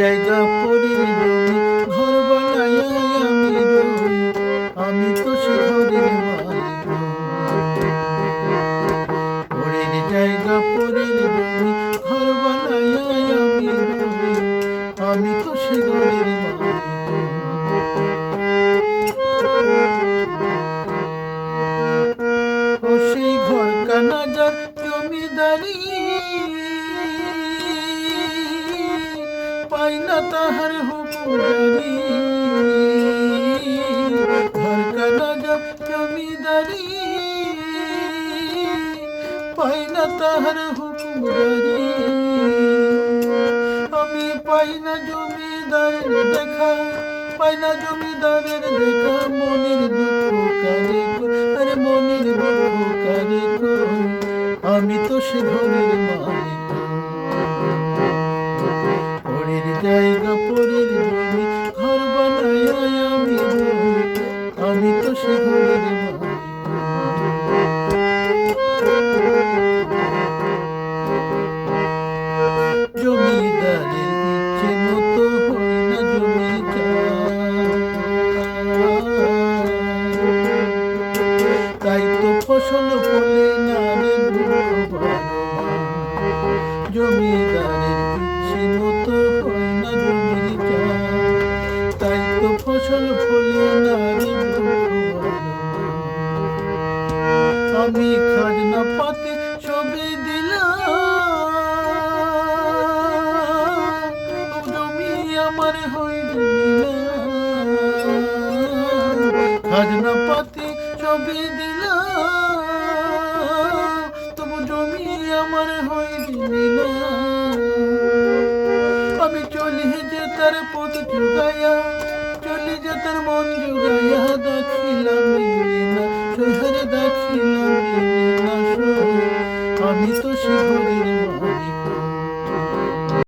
জায়গা পরের ঘর বানাইয়া আমি রই আমি তো মালিক। পরের জায়গা পরের ঘর বানাইয়া আমি রই আমি তো মালিক। সেই ঘর কানাজার জমিদারি। পাই না তাহার হুকুমারি ঘর জমিদারি পাই না তাহার হুকুমারি আমি পাই না জমিদারের দেখা পাই না জমিদারের দেখা মনের দুঃখ আরে মনের দুঃখ আমি তো সে ঘরের মালিক জমিদারের ইচ্ছে মতো ফসল ফলে না আমি খাজনা পাতে ছবি দিলাম। জমি আমার হইল খাজনা পাতে ছবি দিলাম। আমার না। আমি চলি যে তার পথ জুগাইয়া চলি যে তার মন জুগাইয়া